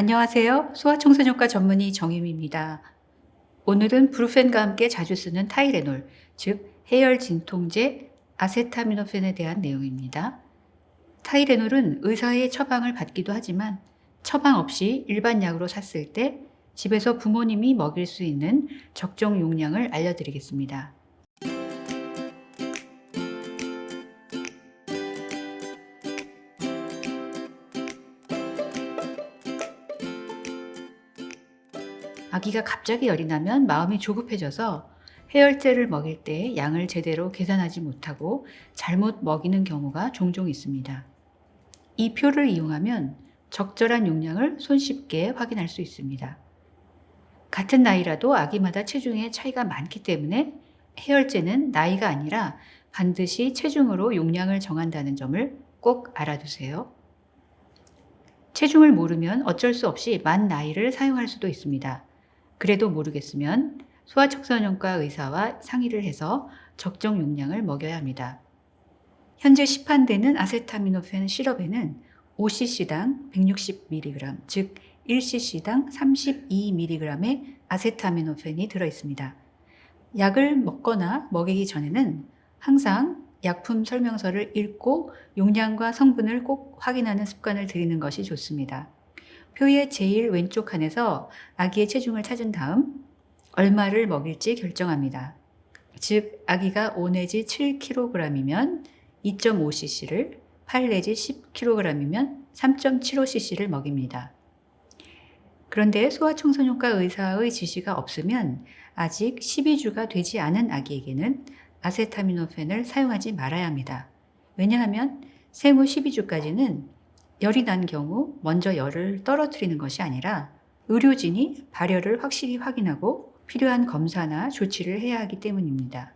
안녕하세요. 소아청소년과 전문의 정유미입니다. 오늘은 브루펜과 함께 자주 쓰는 타이레놀, 즉 해열 진통제 아세타미노펜에 대한 내용입니다. 타이레놀은 의사의 처방을 받기도 하지만 처방 없이 일반 약으로 샀을 때 집에서 부모님이 먹일 수 있는 적정 용량을 알려드리겠습니다. 아기가 갑자기 열이 나면 마음이 조급해져서 해열제를 먹일 때 양을 제대로 계산하지 못하고 잘못 먹이는 경우가 종종 있습니다. 이 표를 이용하면 적절한 용량을 손쉽게 확인할 수 있습니다. 같은 나이라도 아기마다 체중의 차이가 많기 때문에 해열제는 나이가 아니라 반드시 체중으로 용량을 정한다는 점을 꼭 알아두세요. 체중을 모르면 어쩔 수 없이 만 나이를 사용할 수도 있습니다. 그래도 모르겠으면 소아청소년과 의사와 상의를 해서 적정 용량을 먹여야 합니다. 현재 시판되는 아세타미노펜 시럽에는 5cc당 160mg, 즉 1cc당 32mg의 아세타미노펜이 들어 있습니다. 약을 먹거나 먹이기 전에는 항상 약품 설명서를 읽고 용량과 성분을 꼭 확인하는 습관을 들이는 것이 좋습니다. 표의 제일 왼쪽 칸에서 아기의 체중을 찾은 다음 얼마를 먹일지 결정합니다. 즉, 아기가 5 내지 7kg이면 2.5cc를, 8 내지 10kg이면 3.75cc를 먹입니다. 그런데 소아청소년과 의사의 지시가 없으면 아직 12주가 되지 않은 아기에게는 아세타미노펜을 사용하지 말아야 합니다. 왜냐하면 생후 12주까지는 열이 난 경우 먼저 열을 떨어뜨리는 것이 아니라 의료진이 발열을 확실히 확인하고 필요한 검사나 조치를 해야 하기 때문입니다.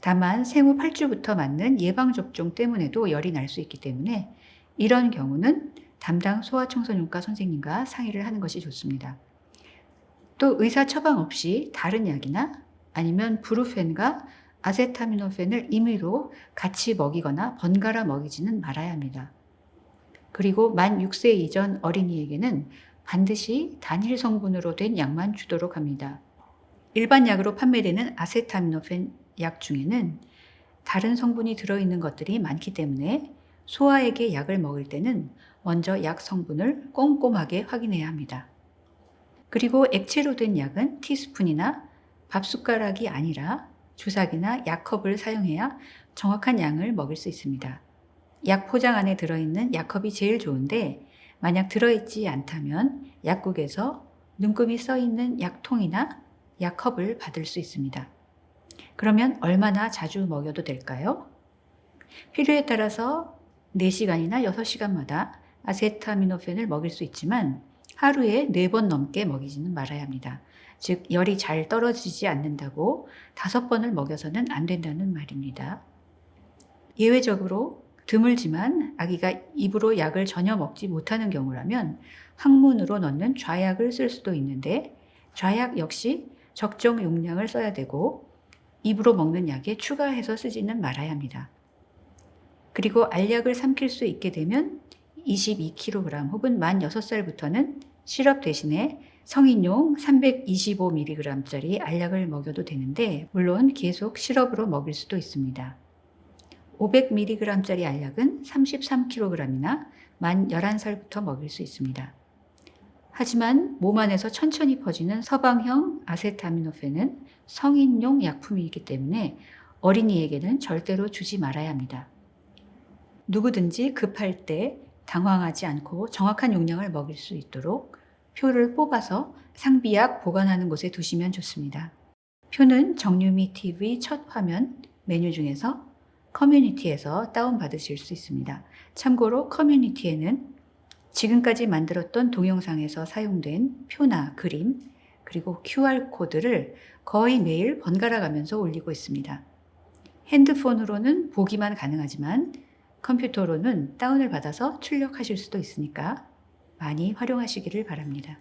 다만 생후 8주부터 맞는 예방접종 때문에도 열이 날 수 있기 때문에 이런 경우는 담당 소아청소년과 선생님과 상의를 하는 것이 좋습니다. 또 의사 처방 없이 다른 약이나 아니면 브루펜과 아세타미노펜을 임의로 같이 먹이거나 번갈아 먹이지는 말아야 합니다. 그리고 만 6세 이전 어린이에게는 반드시 단일 성분으로 된 약만 주도록 합니다. 일반 약으로 판매되는 아세타미노펜 약 중에는 다른 성분이 들어있는 것들이 많기 때문에 소아에게 약을 먹을 때는 먼저 약 성분을 꼼꼼하게 확인해야 합니다. 그리고 액체로 된 약은 티스푼이나 밥숟가락이 아니라 주사기나 약컵을 사용해야 정확한 양을 먹일 수 있습니다. 약 포장 안에 들어있는 약컵이 제일 좋은데 만약 들어있지 않다면 약국에서 눈금이 써 있는 약통이나 약컵을 받을 수 있습니다. 그러면 얼마나 자주 먹여도 될까요? 필요에 따라서 4시간이나 6시간마다 아세타미노펜을 먹일 수 있지만 하루에 4번 넘게 먹이지는 말아야 합니다. 즉, 열이 잘 떨어지지 않는다고 5번을 먹여서는 안 된다는 말입니다. 예외적으로 드물지만 아기가 입으로 약을 전혀 먹지 못하는 경우라면 항문으로 넣는 좌약을 쓸 수도 있는데 좌약 역시 적정 용량을 써야 되고 입으로 먹는 약에 추가해서 쓰지는 말아야 합니다. 그리고 알약을 삼킬 수 있게 되면 22kg 혹은 만 6살부터는 시럽 대신에 성인용 325mg짜리 알약을 먹여도 되는데 물론 계속 시럽으로 먹일 수도 있습니다. 500mg짜리 알약은 33kg이나 만 11살부터 먹일 수 있습니다. 하지만 몸 안에서 천천히 퍼지는 서방형 아세타미노펜은 성인용 약품이기 때문에 어린이에게는 절대로 주지 말아야 합니다. 누구든지 급할 때 당황하지 않고 정확한 용량을 먹일 수 있도록 표를 뽑아서 상비약 보관하는 곳에 두시면 좋습니다. 표는 정유미 TV 첫 화면 메뉴 중에서 커뮤니티에서 다운받으실 수 있습니다. 참고로 커뮤니티에는 지금까지 만들었던 동영상에서 사용된 표나 그림, 그리고 QR코드를 거의 매일 번갈아 가면서 올리고 있습니다. 핸드폰으로는 보기만 가능하지만 컴퓨터로는 다운을 받아서 출력하실 수도 있으니까 많이 활용하시기를 바랍니다.